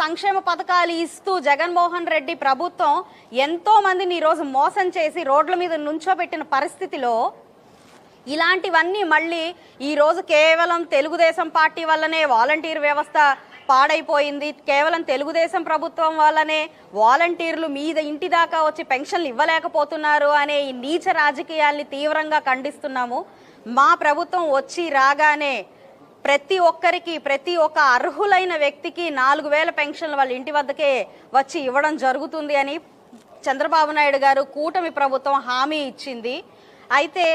సంక్షేమ పథకాలు ఇస్తూ జగన్మోహన్ రెడ్డి ప్రభుత్వం ఎంతో మందిని ఈరోజు మోసం చేసి రోడ్ల మీద నుంచోబెట్టిన పరిస్థితిలో ఇలాంటివన్నీ మళ్ళీ ఈరోజు కేవలం తెలుగుదేశం పార్టీ వల్లనే వాలంటీర్ వ్యవస్థ పాడైపోయింది. కేవలం తెలుగుదేశం ప్రభుత్వం వల్లనే వాలంటీర్లు మీద ఇంటి దాకా వచ్చి పెన్షన్లు ఇవ్వలేకపోతున్నారు అనే ఈ నీచ రాజకీయాల్ని తీవ్రంగా ఖండిస్తున్నాము. మా ప్రభుత్వం వచ్చి రాగానే ప్రతి ఒక్కరికి ప్రతి ఒక్క అర్హులైన వ్యక్తికి నాలుగు వేల పెన్షన్లు వాళ్ళ ఇంటి వద్దకే వచ్చి ఇవ్వడం జరుగుతుంది అని చంద్రబాబు నాయుడు గారు కూటమి ప్రభుత్వం హామీ ఇచ్చింది. అయితే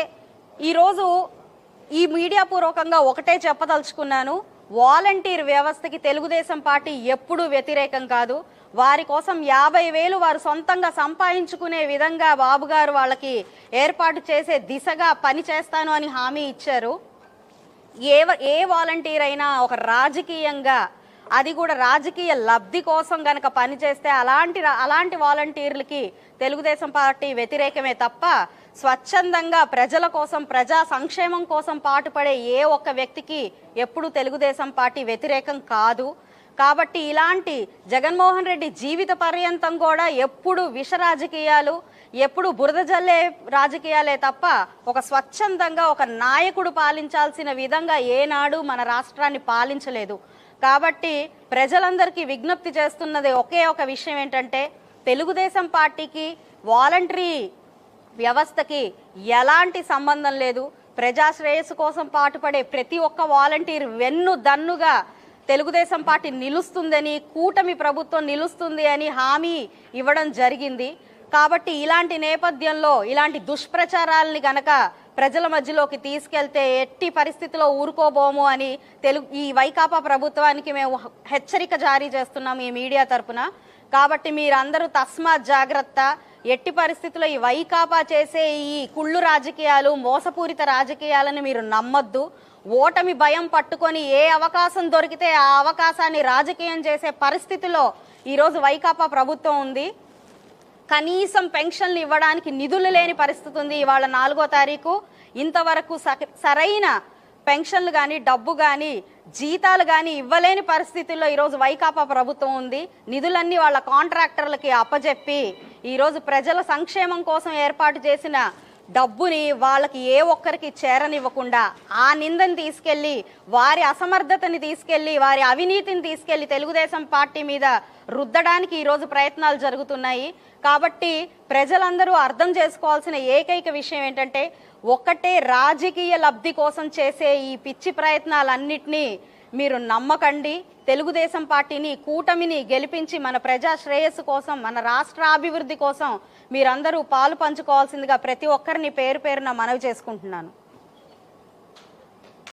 ఈరోజు ఈ మీడియా పూర్వకంగా ఒకటే చెప్పదలుచుకున్నాను. వాలంటీర్ వ్యవస్థకి తెలుగుదేశం పార్టీ ఎప్పుడూ వ్యతిరేకం కాదు. వారి కోసం యాభై వేలు వారు సొంతంగా సంపాదించుకునే విధంగా బాబు గారు వాళ్ళకి ఏర్పాటు చేసే దిశగా పని చేస్తాను అని హామీ ఇచ్చారు. ఏ ఏ వాలంటీర్ అయినా ఒక రాజకీయంగా అది కూడా రాజకీయ లబ్ధి కోసం గనక పనిచేస్తే అలాంటి అలాంటి వాలంటీర్లకి తెలుగుదేశం పార్టీ వ్యతిరేకమే తప్ప స్వచ్ఛందంగా ప్రజల కోసం ప్రజా సంక్షేమం కోసం పాటుపడే ఏ ఒక్క వ్యక్తికి ఎప్పుడు తెలుగుదేశం పార్టీ వ్యతిరేకం కాదు. కాబట్టి ఇలాంటి జగన్మోహన్ రెడ్డి జీవిత పర్యంతం కూడా ఎప్పుడు విష రాజకీయాలు ఎప్పుడు బురద జల్లే రాజకీయాలే తప్ప ఒక స్వచ్ఛందంగా ఒక నాయకుడు పాలించాల్సిన విధంగా ఏనాడు మన రాష్ట్రాన్ని పాలించలేదు. కాబట్టి ప్రజలందరికీ విజ్ఞప్తి చేస్తున్నది ఒకే ఒక విషయం ఏంటంటే తెలుగుదేశం పార్టీకి వాలంటరీ వ్యవస్థకి ఎలాంటి సంబంధం లేదు. ప్రజాశ్రేయస్సు కోసం పాటుపడే ప్రతి ఒక్క వాలంటీర్ వెన్ను దన్నుగా తెలుగుదేశం పార్టీ నిలుస్తుందని కూటమి ప్రభుత్వం నిలుస్తుంది అని హామీ ఇవ్వడం జరిగింది. కాబట్టి ఇలాంటి నేపథ్యంలో ఇలాంటి దుష్ప్రచారాలని గనక ప్రజల మధ్యలోకి తీసుకెళ్తే ఎట్టి పరిస్థితిలో ఊరుకోబోము అని తెలుగు ఈ వైకాపా ప్రభుత్వానికి మేము హెచ్చరిక జారీ చేస్తున్నాం ఈ మీడియా తరపున. కాబట్టి మీరందరూ తస్మాత్ జాగ్రత్త. ఎట్టి పరిస్థితుల్లో ఈ వైకాపా చేసే ఈ కుళ్ళు రాజకీయాలు మోసపూరిత రాజకీయాలను మీరు నమ్మొద్దు. ఓటమి భయం పట్టుకొని ఏ అవకాశం దొరికితే ఆ అవకాశాన్ని రాజకీయం చేసే పరిస్థితిలో ఈరోజు వైకాపా ప్రభుత్వం ఉంది. కనీసం పెన్షన్లు ఇవ్వడానికి నిధులు లేని పరిస్థితి ఉంది ఇవాళ నాలుగో తారీఖు. ఇంతవరకు సరైన పెన్షన్లు కానీ డబ్బు కానీ జీతాలు కానీ ఇవ్వలేని పరిస్థితుల్లో ఈరోజు వైకాపా ప్రభుత్వం ఉంది. నిధులన్నీ వాళ్ళ కాంట్రాక్టర్లకి అప్పజెప్పి ఈరోజు ప్రజల సంక్షేమం కోసం ఏర్పాటు చేసిన డబ్బుని వాళ్ళకి ఏ ఒక్కరికి చేరనివ్వకుండా ఆ నిందని తీసుకెళ్ళి వారి అసమర్థతని తీసుకెళ్ళి వారి అవినీతిని తీసుకెళ్ళి తెలుగుదేశం పార్టీ మీద రుద్దడానికి ఈరోజు ప్రయత్నాలు జరుగుతున్నాయి. కాబట్టి ప్రజలందరూ అర్థం చేసుకోవాల్సిన ఏకైక విషయం ఏంటంటే ఒక్కటే రాజకీయ లబ్ధి కోసం చేసే ఈ పిచ్చి ప్రయత్నాలన్నిటినీ మీరు నమ్మకండి. తెలుగుదేశం పార్టీని కూటమిని గెలిపించి మన ప్రజా శ్రేయస్సు కోసం మన రాష్ట్ర అభివృద్ధి కోసం మీరందరూ పాలు పంచుకోవాల్సిందిగా ప్రతి ఒక్కరిని పేరు పేరున మనవి చేసుకుంటున్నాను.